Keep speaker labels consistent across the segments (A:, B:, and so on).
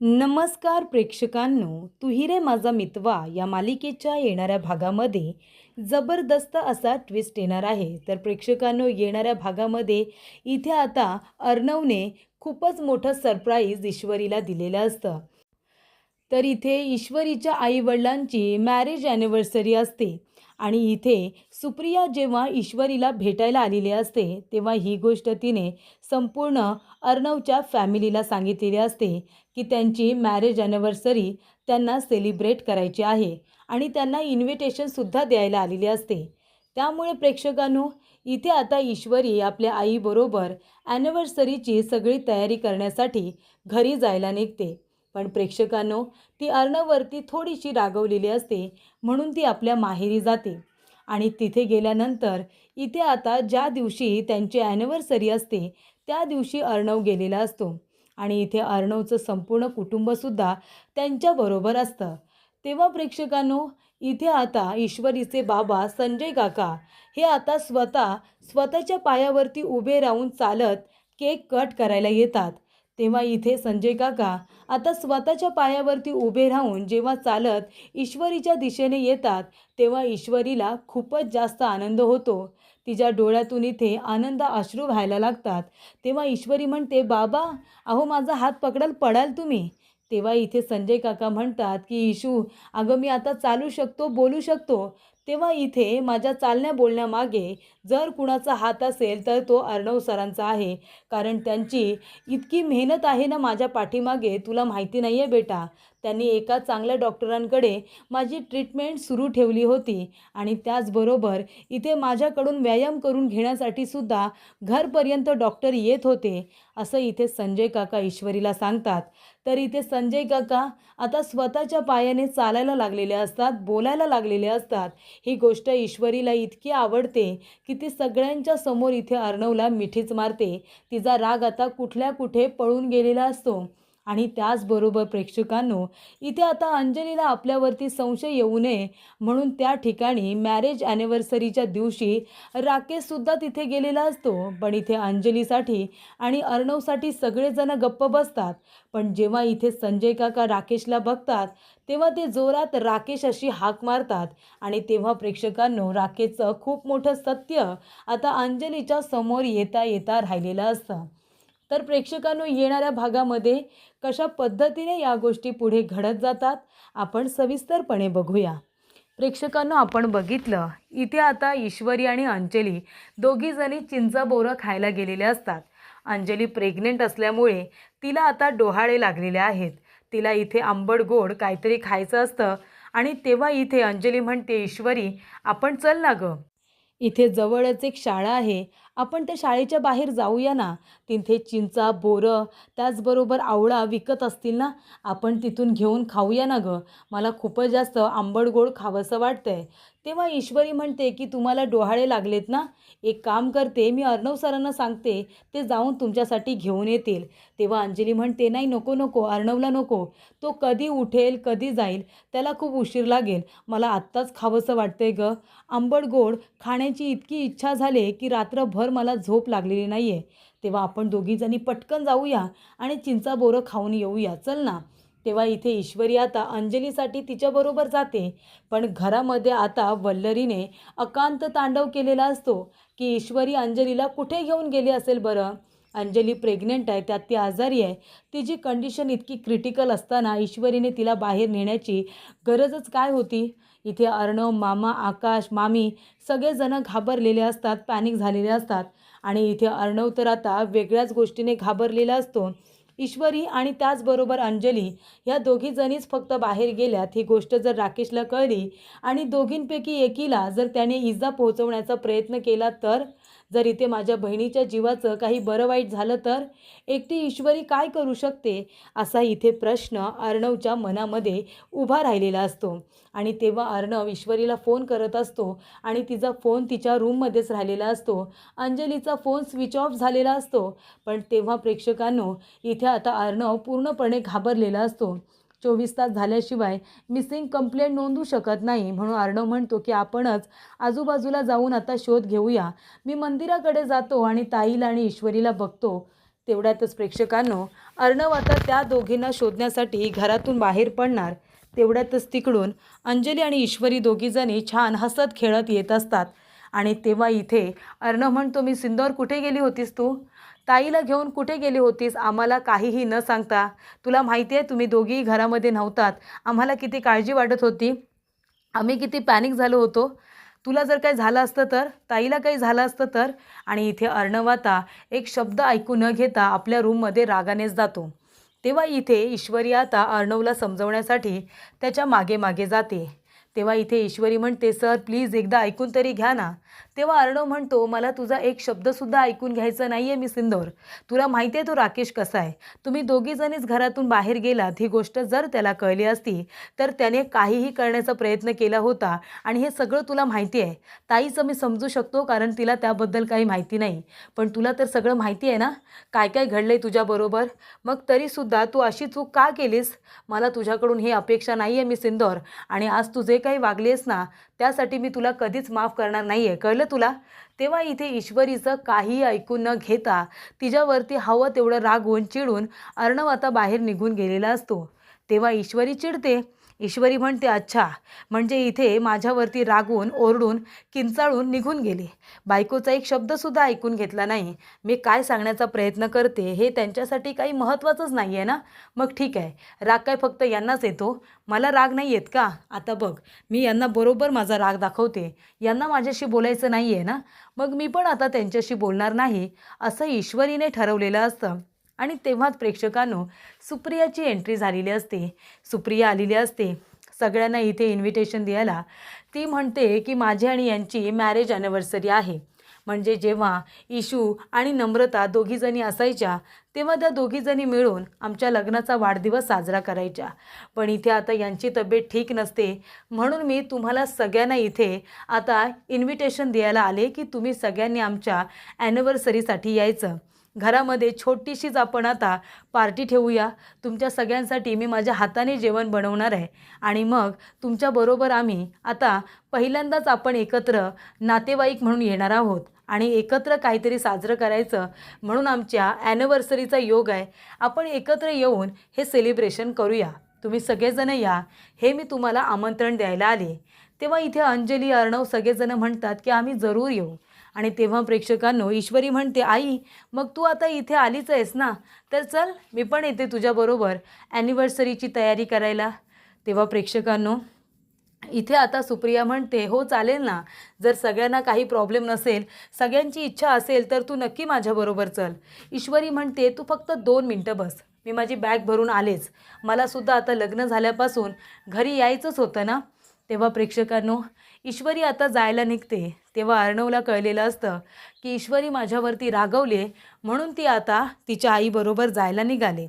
A: नमस्कार प्रेक्षकांनो तुही रे माझा मितवा या मालिकेच्या येणाऱ्या भागामध्ये जबरदस्त असा ट्विस्ट येणार आहे. तर प्रेक्षकांनो येणाऱ्या भागामध्ये इथे आता अर्णवने खूपच मोठं सरप्राईज ईश्वरीला दिलेलं असतं. तर इथे ईश्वरीच्या आईवडिलांची मॅरेज ॲनिव्हर्सरी असते आणि इथे सुप्रिया जेव्हा ईश्वरीला भेटायला आलेली असते तेव्हा ही गोष्ट तिने संपूर्ण अर्णवच्या फॅमिलीला सांगितलेली असते. की त्यांची मॅरेज ॲनिव्हर्सरी त्यांना सेलिब्रेट करायची आहे आणि त्यांना इन्व्हिटेशनसुद्धा द्यायला आलेली असते. त्यामुळे प्रेक्षकांनो इथे आता ईश्वरी आपल्या आईबरोबर ॲनिव्हर्सरीची सगळी तयारी करण्यासाठी घरी जायला निघते. पण प्रेक्षकांनो ती अर्णववरती थोडीशी रागवलेली असते म्हणून ती आपल्या माहेरी जाते. आणि तिथे गेल्यानंतर इथे आता ज्या दिवशी त्यांची ॲनिव्हर्सरी असते त्या दिवशी अर्णव गेलेला असतो. आणि इथे अर्णवचं संपूर्ण कुटुंबसुद्धा त्यांच्याबरोबर असतं. तेव्हा प्रेक्षकांनो इथे आता ईश्वरीचे बाबा संजय काका हे आता स्वतः स्वतःच्या पायावरती उभे राहून चालत केक कट करायला येतात. तेव्हा इथे संजय काका आता स्वतःच्या पायावरती उभे राहून जेव्हा चालत ईश्वरीच्या दिशेने येतात तेव्हा ईश्वरीला खूपच जास्त आनंद होतो. तिच्या डोळ्यातून इथे आनंद अश्रू व्हायला लागतात. तेव्हा ईश्वरी म्हणते बाबा अहो माझा हात पकडाल पडाल तुम्ही. तेव्हा इथे संजय काका म्हणतात की इशू अगं मी आता चालू शकतो बोलू शकतो. तेव्हा इथे माझ्या चालण्या बोलण्यामागे जर कुणाचा हात असेल तर तो अर्णव सरांचा आहे. कारण त्यांची इतकी मेहनत आहे ना माझ्या पाठीमागे तुला माहिती नाही आहे बेटा. त्यांनी एका चांगल्या डॉक्टरांकडे माझी ट्रीटमेंट सुरू ठेवली होती. आणि त्याचबरोबर इथे माझ्याकडून व्यायाम करून घेण्यासाठी सुद्धा घरपर्यंत डॉक्टर येत होते असं इथे संजय काका ईश्वरीला सांगतात. तर इथे संजय काका आता स्वतःच्या पायाने चालायला लागलेले असतात बोलायला लागलेले असतात. ही गोष्ट ईश्वरीला इतकी आवडते की ती सगळ्यांच्या समोर इथे अर्णवला मिठीच मारते. तिचा राग आता कुठल्या कुठे पळून गेलेला असतो. आणि त्याचबरोबर प्रेक्षकांनो इथे आता अंजलीला आपल्यावरती संशय येऊ नये म्हणून त्या ठिकाणी मॅरेज ॲनिव्हर्सरीच्या दिवशी राकेशसुद्धा तिथे गेलेला असतो. पण इथे अंजलीसाठी आणि अर्णवसाठी सगळेजण गप्प बसतात. पण जेव्हा इथे संजय काका राकेशला बघतात तेव्हा ते जोरात राकेश अशी हाक मारतात. आणि तेव्हा प्रेक्षकांनो राकेशचं खूप मोठं सत्य आता अंजलीच्या समोर येता येता राहिलेलं असतं. तर प्रेक्षकांनो येणाऱ्या भागामध्ये कशा पद्धतीने या गोष्टी पुढे घडत जातात आपण सविस्तरपणे बघूया. प्रेक्षकांनो आपण बघितलं इथे आता ईश्वरी आणि अंजली दोघीजणी चिंचा बोरं खायला गेलेले असतात. अंजली प्रेग्नेंट असल्यामुळे तिला आता डोहाळे लागलेले आहेत. तिला इथे आंबट गोड काहीतरी खायचं असतं आणि तेव्हा इथे अंजली म्हणते ईश्वरी आपण चल ना गं. इथे जवळच एक शाळा आहे. आपण त्या शाळेच्या बाहेर जाऊया ना. तिथे चिंचा बोरं त्याचबरोबर आवळा विकत असतील ना आपण तिथून घेऊन खाऊया ना गं. मला खूपच जास्त आंबट गोड खावंसं वाटतं आहे तेव्हा ईश्वरी म्हणते की तुम्हाला डोहाळे लागलेत ना? एक काम करते मी अर्णव सरांना सांगते ते जाऊन तुमच्यासाठी घेऊन येतील. तेव्हा अंजली म्हणते नाही नको नको अर्णवला नको. तो कधी उठेल कधी जाईल त्याला खूप उशीर लागेल. मला आत्ताच खावंसं वाटतंय गं. आंबट गोड खाण्याची इतकी इच्छा झाली की रात्रभर मला झोप लागलेली नाही आहे तेव्हा आपण दोघीजणी पटकन जाऊया आणि चिंचा बोरं खाऊन येऊया. चल ना. तेव्हा इथे ईश्वरी आता अंजलीसाठी तिच्याबरोबर जाते. पण घरामध्ये आता वल्लरीने अकांत तांडव केलेला असतो की ईश्वरी अंजलीला कुठे घेऊन गेली असेल बरं? अंजली प्रेग्नेंट आहे त्यात ती आजारी आहे. तिची कंडिशन इतकी क्रिटिकल असताना ईश्वरीने तिला बाहेर नेण्याची गरजच काय होती? इथे अर्णव मामा आकाश मामी सगळेजणं घाबरलेले असतात पॅनिक झालेले असतात. आणि इथे अर्णव तर आता वेगळ्याच गोष्टीने घाबरलेला असतो. ईश्वरी आणि त्याचबरोबर अंजली ह्या दोघीजणीच फक्त बाहेर गेल्यात ही गोष्ट जर राकेशला कळली आणि दोघींपैकी एकीला जर त्याने इजा पोहोचवण्याचा प्रयत्न केला तर? जर इथे माझ्या बहिणीच्या जीवाचं काही बरं वाईट झालं तर एकटी ईश्वरी काय करू शकते? असा इथे प्रश्न अर्णवच्या मनामध्ये उभा राहिलेला असतो. आणि तेव्हा अर्णव ईश्वरीला फोन करत असतो आणि तिचा फोन तिच्या रूममध्येच राहिलेला असतो. अंजलीचा फोन स्विच ऑफ झालेला असतो. पण तेव्हा प्रेक्षकांनो इथे आता अर्णव पूर्णपणे घाबरलेला असतो. चोवीस तास झाल्याशिवाय मिसिंग कंप्लेंट नोंदवू शकत नाही म्हणून अर्णव म्हणतो की आपणच आजूबाजूला जाऊन आता शोध घेऊया. मी मंदिराकडे जातो आणि ताईला आणि ईश्वरीला बघतो. तेवढ्यातच प्रेक्षकांनो अर्णव आता त्या दोघींना शोधण्यासाठी घरातून बाहेर पडणार. तेवढ्यातच तिकडून अंजली आणि ईश्वरी दोघीजणी छान हसत खेळत येत असतात. आणि तेव्हा इथे अर्णव म्हणतो मी सिंदोर कुठे गेली होतीस तू? ताईला घेऊन कुठे गेली होतीस? आम्हाला काहीही न सांगता. तुला माहिती आहे तुम्ही दोघीही घरामध्ये नव्हतात. आम्हाला किती काळजी वाटत होती. आम्ही किती पॅनिक झालो होतो. तुला जर काही झालं असतं तर? ताईला काही झालं असतं तर? आणि इथे अर्णव आता एक शब्द ऐकू न घेता आपल्या रूममध्ये रागानेच जातो. तेव्हा इथे ईश्वरी आता अर्णवला समजवण्यासाठी त्याच्यामागे मागे जाते. तेव्हा इथे ईश्वरी म्हणते सर प्लीज एकदा ऐकून तरी घ्या ना. तेव्हा अर्णव म्हणतो मला तुझा एक शब्दसुद्धा ऐकून घ्यायचा नाही आहे मी सिंदोर. तुला माहिती आहे तो राकेश कसा आहे. तुम्ही दोघीजणीच घरातून बाहेर गेलात ही गोष्ट जर त्याला कळली असती तर त्याने काहीही करण्याचा प्रयत्न केला होता आणि हे सगळं तुला माहिती आहे. ताईचं मी समजू शकतो कारण तिला त्याबद्दल काही माहिती नाही. पण तुला तर सगळं माहिती आहे ना? काय काय घडलं आहे तुझ्याबरोबर मग तरीसुद्धा तू अशी चूक का केलीस? मला तुझ्याकडून ही अपेक्षा नाही आहे मी सिंदोर. आणि आज तुझे काही वागलीस ना त्यासाठी मी तुला कधीच माफ करणार नाही आहे कळलं तुला? तेव्हा इथे ईश्वरीचं काही ऐकून न घेता तिच्यावरती हवं तेवढं रागवून चिडून अर्णव आता बाहेर निघून गेलेला असतो. तेव्हा ईश्वरी चिडते ईश्वरी म्हणते अच्छा. म्हणजे इथे माझ्यावरती रागवून ओरडून किंचाळून निघून गेले. बायकोचा एक शब्दसुद्धा ऐकून घेतला नाही. मी काय सांगण्याचा प्रयत्न करते हे त्यांच्यासाठी काही महत्त्वाचंच नाही आहे ना? मग ठीक आहे. राग काय फक्त यांनाच येतो? मला राग नाही येत का? आता बघ. मी यांना बरोबर माझा राग दाखवते. यांना माझ्याशी बोलायचं नाही आहे ना? मग मी पण आता त्यांच्याशी बोलणार नाही. असं ईश्वरीने ठरवलेलं असतं. आणि तेव्हाच प्रेक्षकांनो सुप्रियाची एंट्री झालेली असते. सुप्रिया आलेली असते. सगळ्यांना इथे इन्व्हिटेशन द्यायला. ती म्हणते की माझी आणि यांची मॅरेज ॲनिव्हर्सरी आहे. म्हणजे जेव्हा इशू आणि नम्रता दोघीजणी असायच्या तेव्हा त्या दोघीजणी मिळून आमच्या लग्नाचा वाढदिवस साजरा करायच्या. पण इथे आता यांची तब्येत ठीक नसते. म्हणून मी तुम्हाला सगळ्यांना इथे आता इन्व्हिटेशन द्यायला आले की तुम्ही सगळ्यांनी आमच्या ॲनिव्हर्सरीसाठी यायचं. घरामध्ये छोटीशीच आपण आता पार्टी ठेवूया. तुमच्या सगळ्यांसाठी मी माझ्या हाताने जेवण बनवणार आहे. आणि मग तुमच्याबरोबर आम्ही आता पहिल्यांदाच आपण एकत्र नातेवाईक म्हणून येणार आहोत. आणि एकत्र काहीतरी साजरं करायचं म्हणून आमच्या ॲनिव्हर्सरीचा योग आहे. आपण एकत्र येऊन हे सेलिब्रेशन करूया. तुम्ही सगळेजण या. हे मी तुम्हाला आमंत्रण द्यायला आले. तेव्हा इथे अंजली अर्णव सगळेजण म्हणतात की आम्ही जरूर येऊ. आणि तेव्हा प्रेक्षकांनो ईश्वरी म्हणते आई मग तू आता इथे आलीच आहेस ना? तर चल मी पण येते तुझ्याबरोबर ॲनिव्हर्सरीची तयारी करायला. तेव्हा प्रेक्षकांनो इथे आता सुप्रिया म्हणते हो चालेल ना. जर सगळ्यांना काही प्रॉब्लेम नसेल सगळ्यांची इच्छा असेल तर तू नक्की माझ्याबरोबर चल. ईश्वरी म्हणते तू फक्त दोन मिनटं बस. मी माझी बॅग भरून आलेच. मलासुद्धा आता लग्न झाल्यापासून घरी यायचंच होतं ना? तेव्हा प्रेक्षकांनो ईश्वरी आता जायला निघते. तेव्हा अर्णवला कळलेलं असतं की ईश्वरी माझ्यावरती रागवले म्हणून ती आता तिच्या आईबरोबर जायला निघाले.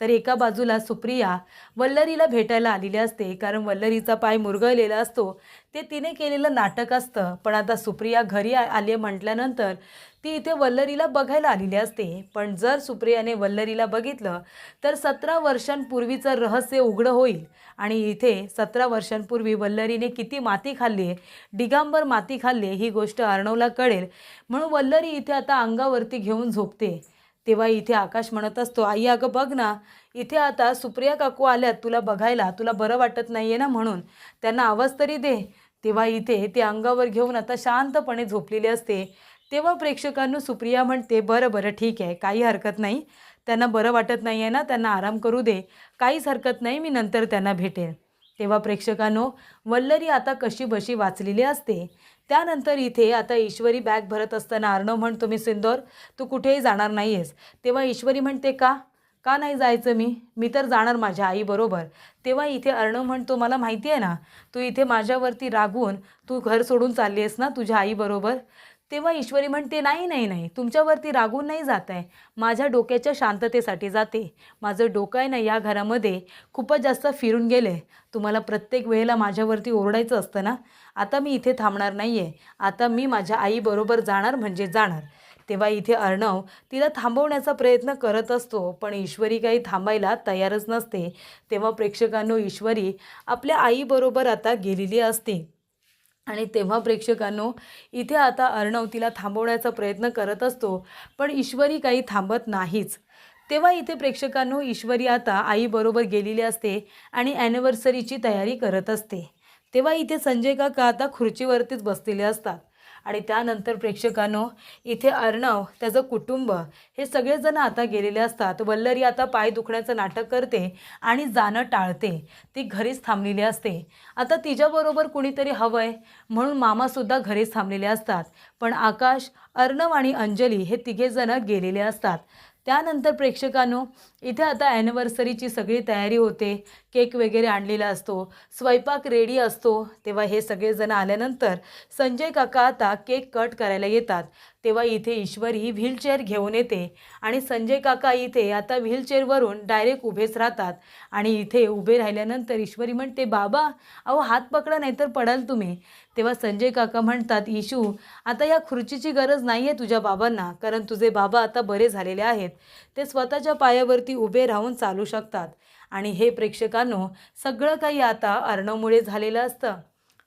A: तर एका बाजूला सुप्रिया वल्लरीला भेटायला आलेली असते. कारण वल्लरीचा पाय मुरगळलेला असतो. ते तिने केलेलं नाटक असतं. पण आता सुप्रिया घरी आले आली म्हटल्यानंतर ती इथे वल्लरीला बघायला आलेली असते. पण जर सुप्रियाने वल्लरीला बघितलं तर सतरा वर्षांपूर्वीचं रहस्य उघडं होईल. आणि इथे सतरा वर्षांपूर्वी वल्लरीने किती माती खाल्ली आहे? डिगांबर माती खाल्ली आहे ही गोष्ट अर्णवला कळेल. म्हणून वल्लरी इथे आता अंगावरती घेऊन झोपते. तेव्हा इथे आकाश म्हणत असतो आई अगं बघ ना इथे आता सुप्रिया काकू आल्यात तुला बघायला तुला बरं वाटत नाही आहे ना म्हणून. त्यांना आवाज तरी दे. तेव्हा इथे ते अंगावर घेऊन आता शांतपणे झोपलेले असते. तेव्हा प्रेक्षकांनो सुप्रिया म्हणते बरं बरं ठीक आहे काही हरकत नाही. त्यांना बरं वाटत नाही आहे ना त्यांना आराम करू दे. काहीच हरकत नाही मी नंतर त्यांना भेटेन. तेव्हा प्रेक्षकांनो वल्लरी आता कशी बशी वाचलेली असते? त्यानंतर इथे आता ईश्वरी बॅग भरत असताना अर्णव म्हणतो मी सिंदोर तू कुठेही जाणार नाही आहेस तेव्हा ईश्वरी म्हणते का? का नाही जायचं मी? मी तर जाणार माझ्या आईबरोबर तेव्हा इथे अर्णव म्हणतो मला माहिती आहे ना तू इथे माझ्यावरती रागवून तू घर सोडून चालली आहेस ना तुझ्या आईबरोबर तेव्हा ईश्वरी म्हणते नाही नाही नाही तुमच्यावरती रागून नाही जात आहे. माझ्या डोक्याच्या शांततेसाठी जाते. माझं डोकं आहे ना या घरामध्ये खूपच जास्त फिरून गेले तुम्हाला प्रत्येक वेळेला माझ्यावरती ओरडायचं असतं ना? आता मी इथे थांबणार नाही आहे आता मी माझ्या आईबरोबर जाणार म्हणजे जाणार. तेव्हा इथे अर्णव तिला थांबवण्याचा प्रयत्न करत असतो पण ईश्वरी काही थांबायला तयारच नसते. तेव्हा प्रेक्षकांनो ईश्वरी आपल्या आईबरोबर आता गेलेली असते. आणि तेव्हा प्रेक्षकांनो इथे आता अर्णव तिला थांबवण्याचा प्रयत्न करत असतो पण ईश्वरी काही थांबत नाहीच. तेव्हा इथे प्रेक्षकांनो ईश्वरी आता आईबरोबर गेलेली असते आणि ॲनिव्हर्सरीची तयारी करत असते. तेव्हा इथे संजय काका आता खुर्चीवरतीच बसलेले असतात. आणि त्यानंतर प्रेक्षकांनो इथे अर्णव त्याचं कुटुंब हे सगळेजण आता गेलेले असतात. वल्लरी आता पाय दुखण्याचं नाटक करते आणि जाणं टाळते. ती घरीच थांबलेली असते. आता तिच्याबरोबर कुणीतरी हवं आहे म्हणून मामासुद्धा घरीच थांबलेले असतात. पण आकाश अर्णव आणि अंजली हे तिघेजणं गेलेले असतात. त्यानंतर प्रेक्षकांनो इथे आता ॲनिव्हर्सरीची सगळी तयारी होते. केक वगैरे आणलेला असतो स्वयंपाक रेडी असतो तेव्हा हे सगळेजण आल्यानंतर संजय काका आता केक कट करायला येतात. तेव्हा इथे ईश्वरी व्हीलचेअर घेऊन येते आणि संजय काका इथे आता व्हीलचेअरवरून डायरेक्ट उभेच राहतात आणि इथे उभे राहिल्यानंतर ईश्वरी म्हणते बाबा अहो हात पकडा नाहीतर पडाल तुम्ही. तेव्हा संजय काका म्हणतात इशू आता या खुर्चीची गरज नाही आहे तुझ्या बाबांना कारण तुझे बाबा आता बरे झालेले आहेत. ते स्वतःच्या पायावरती उभे राहून चालू शकतात. आणि हे प्रेक्षकांनो सगळं काही आता अर्णवमुळे झालेलं असतं.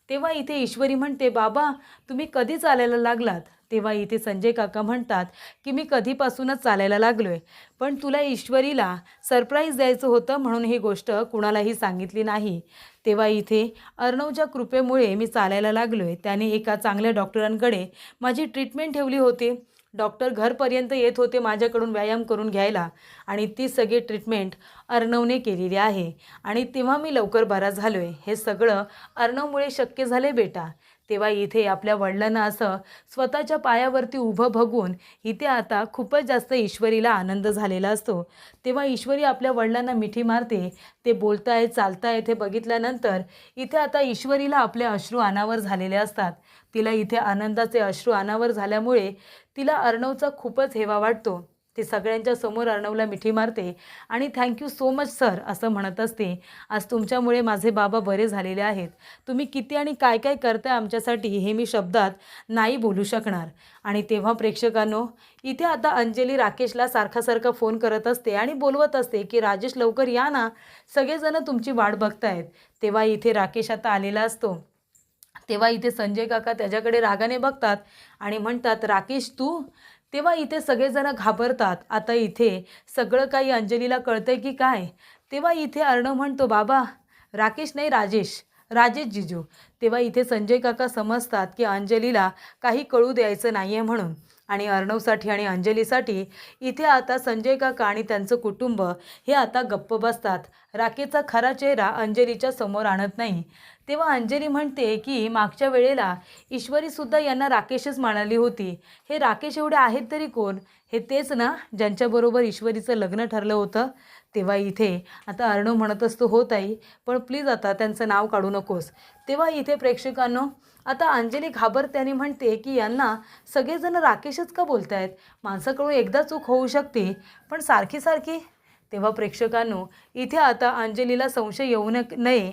A: तेव्हा इथे ईश्वरी म्हणते बाबा तुम्ही कधी चालायला लागलात? तेव्हा इथे संजय काका म्हणतात की मी कधीपासूनच चालायला लागलो आहे पण तुला ईश्वरीला सरप्राईज द्यायचं होतं म्हणून ही गोष्ट कुणालाही सांगितली नाही. तेव्हा इथे अर्णवच्या कृपेमुळे मी चालायला लागलो आहे त्याने एका चांगल्या डॉक्टरांकडे माझी ट्रीटमेंट ठेवली होती. डॉक्टर घरपर्यंत येत होते माझ्याकडून व्यायाम करून घ्यायला आणि ती सगळी ट्रीटमेंट अर्णवने केलेली आहे. आणि तेव्हा मी लवकर बरा झालो आहे हे सगळं अर्णवमुळे शक्य झाले बेटा. तेव्हा इथे आपल्या वडिलांना असं स्वतःच्या पायावरती उभं बघून इथे आता खूपच जास्त ईश्वरीला आनंद झालेला असतो. तेव्हा ईश्वरी आपल्या वडिलांना मिठी मारते. ते बोलताय चालताय हे बघितल्यानंतर इथे आता ईश्वरीला आपले अश्रू अनावर झालेले असतात. तिला इथे आनंदाचे अश्रू अनावर झाल्यामुळे तिला अर्णवचा खूपच हेवा वाटतो. ती सगळ्यांच्या समोर अर्णवला मिठी मारते आणि थँक्यू सो मच सर असं म्हणत असते. आज तुमच्यामुळे माझे बाबा बरे झालेले आहेत. तुम्ही किती आणि काय काय करताय आमच्यासाठी हे मी शब्दात नाही बोलू शकणार. आणि तेव्हा प्रेक्षकांनो इथे आता अंजली राकेशला सारखा सारखा फोन करत असते आणि बोलवत असते की राजेश लवकर या ना. सगळेजणं तुमची वाट बघतायत. तेव्हा इथे राकेश आता आलेला असतो. तेव्हा इथे संजय काका त्याच्याकडे रागाने बघतात आणि म्हणतात राकेश तू? तेव्हा इथे सगळेजण घाबरतात. आता इथे सगळं काही अंजलीला कळतंय की काय? तेव्हा इथे अर्णव म्हणतो बाबा राकेश नाही राजेश. राजेश जिजू. तेव्हा इथे संजय काका समजतात की अंजलीला काही कळू द्यायचं नाही आहे म्हणून. आणि अर्णवसाठी आणि अंजलीसाठी इथे आता संजय काका आणि त्यांचं कुटुंब हे आता गप्प बसतात. राखेचा खरा चेहरा अंजलीच्या समोर आणत नाही. तेव्हा अंजली म्हणते की मागच्या वेळेला ईश्वरीसुद्धा यांना राकेशच म्हणाली होती. हे राकेश एवढे आहेत तरी कोण? हे तेच ना ज्यांच्याबरोबर ईश्वरीचं लग्न ठरलं होतं. तेव्हा इथे आता अर्णव म्हणत असतो हो ताई पण प्लीज आता त्यांचं नाव काढू नकोस. तेव्हा इथे प्रेक्षकांनो आता अंजली घाबरत्याने म्हणते की यांना सगळेजण राकेशच का बोलतायत? माणसाकडून एकदा चूक होऊ शकते पण सारखी सारखी. तेव्हा प्रेक्षकांनो इथे आता अंजलीला संशय येऊ नये.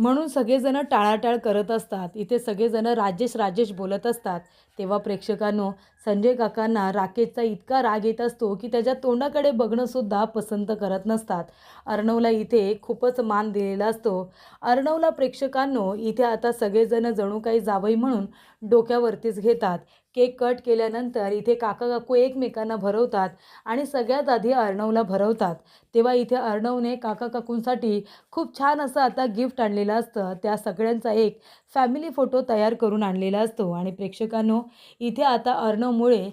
A: म्हणून सगळेजण टाळाटाळ करत असतात. इथे सगळेजण राजेश राजेश बोलत असतात. तेव्हा प्रेक्षकांनो संजय काकांना राकेशचा इतका राग येत असतो की त्याच्या तोंडाकडे बघणंसुद्धा पसंत करत नसतात. अर्णवला इथे खूपच मान दिलेला असतो. अर्णवला प्रेक्षकांनो इथे आता सगळेजण जणू काही जावई म्हणून डोक्यावरतीच घेतात. केक कट केल्यानंतर इथे काका काकू एकमेकांना भरवतात आणि सगळ्यात आधी अर्णवला भरवतात. तेव्हा इथे अर्णवने काका काकूंसाठी खूप छान असं आता गिफ्ट आणलेलं असतं. त्या सगळ्यांचा एक फॅमिली फोटो तयार करून आणलेला असतो. आणि प्रेक्षकांनो इथे आता अर्णवमुळे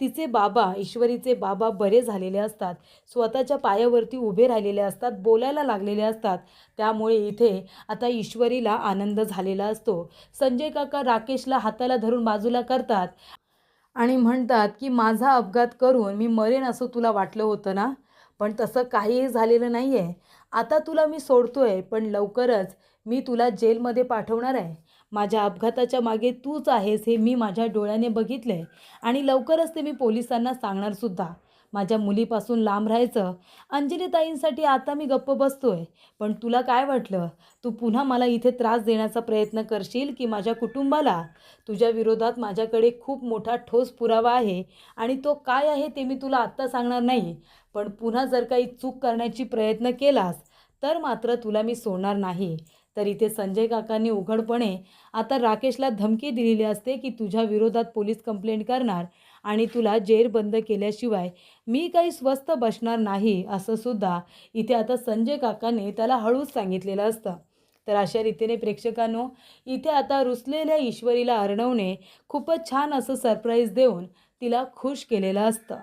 A: तिचे बाबा ईश्वरीचे बाबा बरे झालेले असतात. स्वतःच्या पायावरती उभे राहिलेले असतात बोलायला लागलेले असतात. त्यामुळे इथे आता ईश्वरीला आनंद झालेला असतो. संजय काका राकेशला हाताला धरून बाजूला करतात आणि म्हणतात की माझा अपघात करून मी मरेन असं तुला वाटलं होतं ना? पण तसं काहीही झालेलं नाही आहे आता तुला मी सोडतो आहे पण लवकरच मी तुला जेलमध्ये पाठवणार आहे. माझ्या अपघाताच्या मागे तूच आहेस हे मी माझ्या डोळ्याने बघितलं आहे आणि लवकरच ते मी पोलिसांना सांगणारसुद्धा माझ्या मुलीपासून लांब राहायचं. अंजलीताईंसाठी आता मी गप्प बसतोय. पण तुला काय वाटलं? तू पुन्हा मला इथे त्रास देण्याचा प्रयत्न करशील की माझ्या कुटुंबाला? तुझ्या विरोधात माझ्याकडे खूप मोठा ठोस पुरावा आहे आणि तो काय आहे ते मी तुला आत्ता सांगणार नाही. पण पुन्हा जर काही चूक करण्याची प्रयत्न केलास तर मात्र तुला मी सोडणार नाही. तर इथे संजय काकांनी उघडपणे आता राकेशला धमकी दिलेली असते की तुझ्या विरोधात पोलीस कंप्लेंट करणार. आणि तुला जेरबंद केल्याशिवाय मी काही स्वस्त बसणार नाही असं सुद्धा इथे आता संजय काकाने त्याला हळूच सांगितलेलं असतं. तर अशा रीतीने प्रेक्षकांनो इथे आता रुसलेल्या ईश्वरीला अर्णवने खूपच छान असं सरप्राईज देऊन तिला खुश केलेलं असतं.